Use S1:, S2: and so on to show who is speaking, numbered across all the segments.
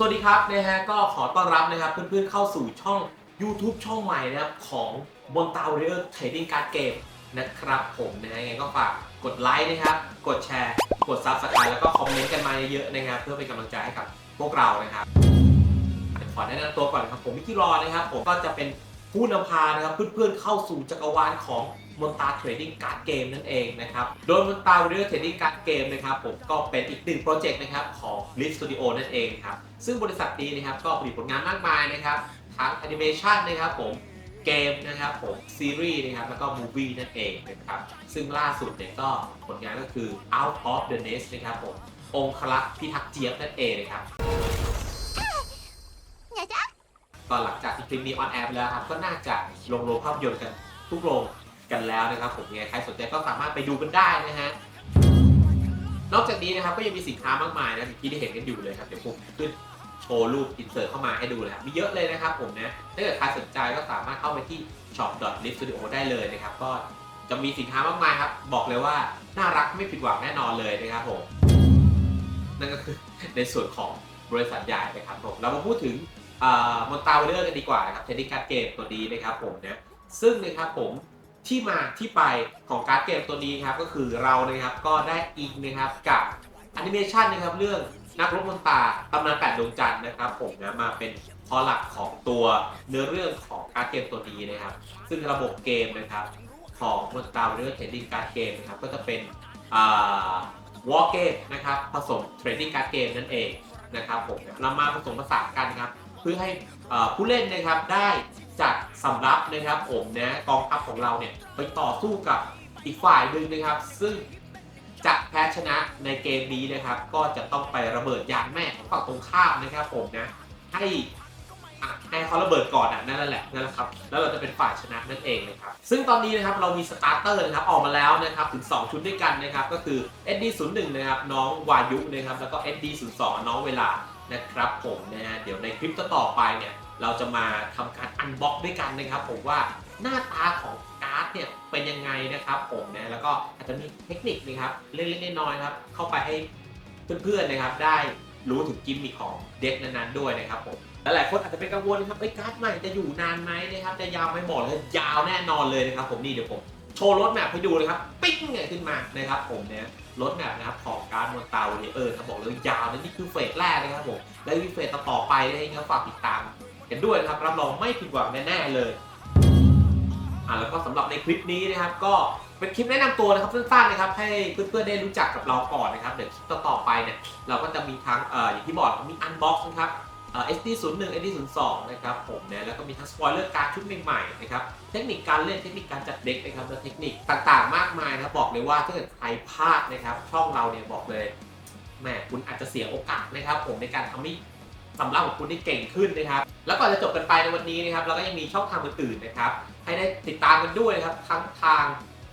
S1: สวัสดีครับนะฮะก็ขอต้อนรับนะครับเพื่อนๆเข้าสู่ช่อง YouTube ช่องใหม่นะครับของบนตาเรียลเทรดดิ้งการ์ดเกมนะครับผมนะฮะยังไงก็ฝากกดไลค์นะครับ กดแชร์ กด Subscribe แล้วก็คอมเมนต์กันมาเยอะๆนะครับเพื่อเป็นกำลังใจให้กับพวกเรานะครับขอแนะนำตัวก่อนครับผมมิกกี้รอนะครับผมก็จะเป็นผู้นำพานะครับเพื่อนๆเข้าสู่จักรวาลของ มนตาเทรดดิ้งการ์ดเกมนั่นเองนะครับ โดยมนตาเรียลเทรดดิ้งการ์ดเกมนะครับผมก็เป็นอีกหนึ่งโปรเจกต์นะครับของ l i f Studio นั่นเองครับ ซึ่งบริษัทนี้นะครับก็ผลิตผลงานมากมายนะครับทั้งแอนิเมชันนะครับผมเกมนะครับผมซีรีส์นะครับแล้วก็มูวี่นั่นเองนะครับซึ่งล่าสุดเนี่ยก็ผลงานก็คือ Out of the Nest นะครับผมองคลักษ์พิทักษ์เจี๊ยบนั่นเองนะครับก็หลังจากที่คลิปนี้ออนแอร์ไปแล้วครับก็น่าจะลงโรงภาพยนตร์กันทุกโรง กันแล้วนะครับผมไงใครสนใจก็สามารถไปดูกันได้นะฮะนอกจากนี้นะครับก็ยังมีสินค้ามากมายนะที่ได้เห็นกันอยู่เลยครับเดี๋ยวผมขึ้นโชว์รูปอินเสิร์ตเข้ามาให้ดูเลยครับมีเยอะเลยนะครับผมนะถ้าเกิดใครสนใจก็สามารถเข้าไปที่ shop.liftstudio ได้เลยนะครับก็จะมีสินค้ามากมายครับบอกเลยว่าน่ารักไม่ผิดหวังแน่นอนเลยนะครับผมนั่นก็คือในส่วนของบริษัทใหญ่นะครับผมเรามาพูดถึงมอนตาเวอร์กันดีกว่านะครับเทนนิสการ์ดเกมตัวนี้นะครับผมนะซึ่งนะครับผม ที่มาที่ไปของการ์ดเกมตัวนี้ครับก็คือเรานะครับก็ได้อิงนะครับกับแอนิเมชันนะครับเรื่องนักรบมนตาตำนานแปดดวงจันทร์นะครับ ผมนะมาเป็นพอหลักของตัวเนื้อเรื่องของการ์ดเกมตัวนี้นะครับ ซึ่งระบบเกมนะครับของมอนตาเวอร์เทรนนิสการ์ดเกมนะครับก็จะเป็นวอลเกมนะครับผสมเทรดดิ้งการ์ดเกมนั่นเองนะครับผมเรามาผสมผสานกันครับ เพื่อให้ผู้เล่นนะครับได้จัดสำรับนะครับผมนะกองทัพของเราเนี่ยไปต่อสู้กับอีกฝ่ายหนึ่งนะครับ ซึ่งจะแพ้ชนะในเกมนี้นะครับ ก็จะต้องไประเบิดยานแม่ของฝั่งตรงข้ามนะครับผมนะให้ให้เขาระเบิดก่อนอะนั่นแหละนั่นแหละครับแล้วเราจะเป็นฝ่ายชนะนั่นเองนะครับซึ่งตอนนี้นะครับเรามีสตาร์เตอร์นะครับออกมาแล้วนะครับถึง 2 ชุดด้วยกันนะครับก็คือ SD01 นะครับน้องวายุนะครับแล้วก็ SD02 น้องเวลา นะครับผมนะฮะเดี๋ยวในคลิปต่อไปเนี่ยเราจะมาทำการอันบ็อกด้วยกันนะครับ ผมว่าหน้าตาของการ์ดเนี่ยเป็นยังไงนะครับผมนะแล้วก็อาจจะมีเทคนิคนะครับเล็กๆน้อยๆครับเข้าไปให้เพื่อนๆนะครับได้รู้ถึงกิมมิคของเด็กนั้นๆด้วยนะครับผมและหลายคนอาจจะเป็นกังวลนะครับไอ้การ์ดใหม่จะอยู่นานไหมนะครับจะยาวไหมบอกเลยยาวแน่นอนเลยนะครับผมนี่เดี๋ยวผมโชว์รถแมพให้ดูเลยครับ ปิ๊งเนี่ยขึ้นมานะครับผมเนี่ย รถแมพนะครับของการมอนตาวันนี้เออครับบอกเลยยาวนะนี่คือเฟสแรกนะครับผมและมีเฟสต่อไปนะยังไงก็ฝากติดตามกันด้วยนะครับรับรองไม่ผิดหวังแน่ๆเลยอ่าแล้วก็สำหรับในคลิปนี้นะครับ ก็เป็นคลิปแนะนำตัวนะครับสั้นๆนะครับ ให้เพื่อนๆได้รู้จักกับเราก่อนนะครับ เดี๋ยวคลิปต่อๆไปเนี่ยเราก็จะมีทั้งเอ่ออย่างที่บอกมีอันบ็อกซ์นะครับ เอ่อ SD01 SD02 นะครับผมนะแล้วก็มีทั้งสปอยเลอร์การ์ดชุดใหม่ๆนะครับเทคนิคการเล่นเทคนิคการจัดเด็กนะครับและเทคนิคต่างๆ มากมายนะครับบอกเลยว่าถ้าเกิดใครพลาดนะครับ ช่องเราเนี่ยบอกเลยแหมคุณอาจจะเสียโอกาสนะครับผมในการทำให้สำหรับของคุณได้เก่งขึ้นนะครับ แล้วก่อนจะจบกันไปในวันนี้นะครับ เราก็ยังมีช่องทางอื่นๆนะครับ ให้ได้ติดตามกันด้วยนะครับ ทั้งทาง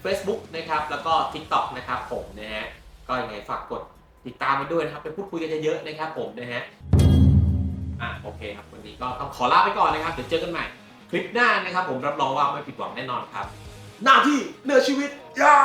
S1: Facebook นะครับ แล้วก็ TikTok นะครับผมนะฮะ ก็ยังไงฝากกดติดตามกันด้วยนะครับ ไปพูดคุยกันเยอะๆนะครับผมนะฮะ อะโอเคครับวันนี้ก็ต้องขอลาไปก่อนนะครับเดี๋ยวเจอกันใหม่ คลิปหน้านะครับผมรับรองว่าไม่ผิดหวังแน่นอนครับ หน้าที่เหนือชีวิตยา